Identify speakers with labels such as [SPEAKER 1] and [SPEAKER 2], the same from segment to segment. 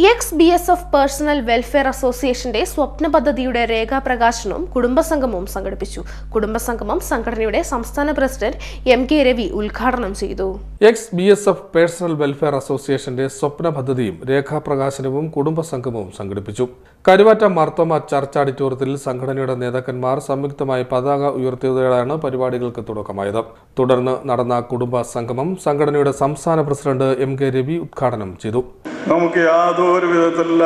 [SPEAKER 1] Ex B S F personnel welfare അസോസിയേഷന്റെ സ്വപ്ന പദ്ധതിയുടെ രേഖാപ്രകാശനവും കുടുംബസംഗമവും സംഘടിപ്പിച്ചു. കുടുംബസംഗമം സംഘടനയുടെ സംസ്ഥാന പ്രസിഡന്റ് എം കെ രവി ഉദ്ഘാടനം ചെയ്തു.
[SPEAKER 2] Ex B S F personnel welfare അസോസിയേഷന്റെ സ്വപ്ന പദ്ധതിയും രേഖാപ്രകാശനവും കുടുംബസംഗമവും സംഘടിപ്പിച്ചു. കരുവാറ്റ മാർത്തോമ ചർച്ച് ഓഡിറ്റോറിയത്തിൽ സംഘടനയുടെ നേതാക്കന്മാർ സംയുക്തമായി പതാക ഉയർത്തിയതോടെയാണ് പരിപാടികൾക്ക് തുടക്കമായത്. തുടർന്ന് നടന്ന കുടുംബ സംഗമം സംഘടനയുടെ സംസ്ഥാന പ്രസിഡന്റ് എം കെ രവി ഉദ്ഘാടനം ചെയ്തു.
[SPEAKER 3] നമുക്ക് യാതൊരു വിധത്തിലുള്ള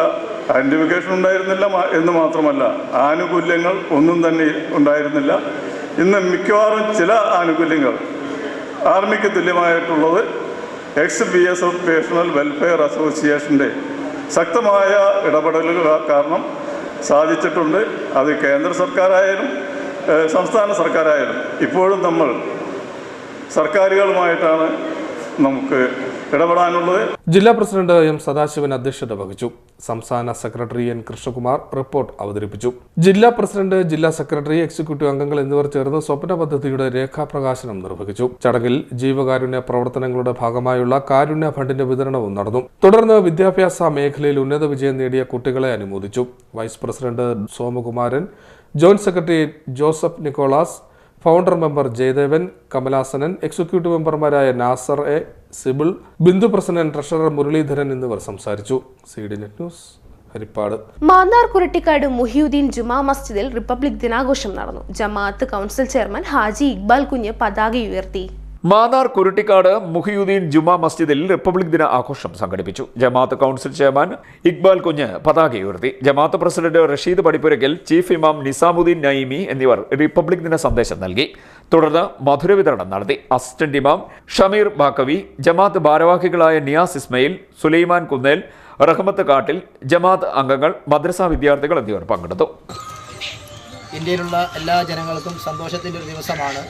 [SPEAKER 3] ഐഡന്റിഫിക്കേഷൻ ഉണ്ടായിരുന്നില്ല എന്ന് മാത്രമല്ല ആനുകൂല്യങ്ങൾ ഒന്നും തന്നെ ഉണ്ടായിരുന്നില്ല. ഇന്ന് മിക്കവാറും ചില ആനുകൂല്യങ്ങൾ ആർമിക്ക് തുല്യമായിട്ടുള്ളത് ex B S F personnel welfare അസോസിയേഷന്റെ ശക്തമായ ഇടപെടലുകൾ കാരണം സാധിച്ചിട്ടുണ്ട്. അത് കേന്ദ്ര സർക്കാരായാലും സംസ്ഥാന സർക്കാരായാലും ഇപ്പോഴും നമ്മൾ സർക്കാരുകളുമായിട്ടാണ് നമുക്ക് ഇടപെടാനുള്ളത്.
[SPEAKER 2] ജില്ലാ പ്രസിഡന്റ് എം സദാശിവൻ അധ്യക്ഷത വഹിച്ചു. സംസ്ഥാന സെക്രട്ടറി എൻ കൃഷ്ണകുമാർ റിപ്പോർട്ട് അവതരിപ്പിച്ചു. ജില്ലാ പ്രസിഡന്റ് ജില്ലാ സെക്രട്ടറി എക്സിക്യൂട്ടീവ് അംഗങ്ങൾ എന്നിവർ ചേർന്ന് സ്വപ്ന പദ്ധതിയുടെ രേഖാപ്രകാശനം നിർവഹിച്ചു. ചടങ്ങിൽ ജീവകാരുണ്യ പ്രവർത്തനങ്ങളുടെ ഭാഗമായുള്ള കാരുണ്യ ഫണ്ടിന്റെ വിതരണവും നടന്നു. തുടർന്ന് വിദ്യാഭ്യാസ മേഖലയിൽ ഉന്നത വിജയം നേടിയ കുട്ടികളെ അനുമോദിച്ചു. Vice president Somakumaran joint secretary Joseph Nicholas founder member Jayadevan Kamalasanan executive മെമ്പർമാരായ നാസർ എ സിബിൾ ബിന്ദു പ്രസന്നൻ ട്രഷറർ മുരളീധരൻ എന്നിവർ സംസാരിച്ചു. C D net news Harippad.
[SPEAKER 1] Mannar Kurattikkad Muhiyuddin Juma മസ്ജിദിൽ റിപ്പബ്ലിക് ദിനാഘോഷം നടന്നു. ജമാഅത്ത് കൗൺസിൽ ചെയർമാൻ ഹാജി ഇക്ബാൽ കുഞ്ഞ് പതാക ഉയർത്തി.
[SPEAKER 4] മാന്നാർ കുരുട്ടിക്കാട് മുഹിയുദ്ദീൻ ജുമാ മസ്ജിദിൽ റിപ്പബ്ലിക് ദിന ആഘോഷം സംഘടിപ്പിച്ചു. ജമാഅത്ത് കൗൺസിൽ ചെയർമാൻ ഇക്ബാൽ കുഞ്ഞ് പതാക ഉയർത്തി. ജമാഅത്ത് പ്രസിഡന്റ് റഷീദ് പടിപ്പുരയ്ക്കൽ ചീഫ് ഇമാം നിസാമുദ്ദീൻ നൈമി എന്നിവർ റിപ്പബ്ലിക് ദിന സന്ദേശം നൽകി. തുടർന്ന് മധുര വിതരണം നടത്തി. അസിസ്റ്റന്റ് ഇമാം ഷമീർ ബാക്കവി ജമാഅത്ത് ഭാരവാഹികളായ നിയാസ് ഇസ്മയിൽ സുലൈമാൻ കുന്നേൽ റഹ്മത്ത് കാട്ടിൽ ജമാഅത്ത് അംഗങ്ങൾ മദ്രസ വിദ്യാർത്ഥികൾ എന്നിവർ പങ്കെടുത്തു.
[SPEAKER 5] ഇന്ത്യയിലുള്ള എല്ലാ ജനങ്ങൾക്കും സന്തോഷത്തിന്റെ ഒരു ദിവസമാണ്.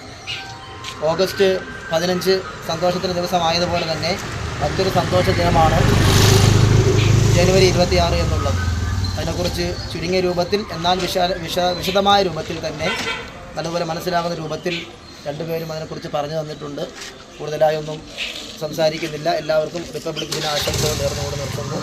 [SPEAKER 5] ഓഗസ്റ്റ് പതിനഞ്ച് സന്തോഷത്തിന്റെ ദിവസമായതുപോലെ തന്നെ മറ്റൊരു സന്തോഷ ദിനമാണ് ജനുവരി ഇരുപത്തിയാറ് എന്നുള്ളത്. അതിനെക്കുറിച്ച് ചുരുങ്ങിയ രൂപത്തിൽ എന്നാൽ വിശാല വിശ വിശദമായ രൂപത്തിൽ തന്നെ നല്ലപോലെ മനസ്സിലാകുന്ന രൂപത്തിൽ രണ്ടുപേരും അതിനെക്കുറിച്ച് പറഞ്ഞു തന്നിട്ടുണ്ട്. കൂടുതലായൊന്നും സംസാരിക്കുന്നില്ല. എല്ലാവർക്കും റിപ്പബ്ലിക് ദിന ആശംസകൾ നേർന്നുകൊണ്ട് നിർത്തുന്നു.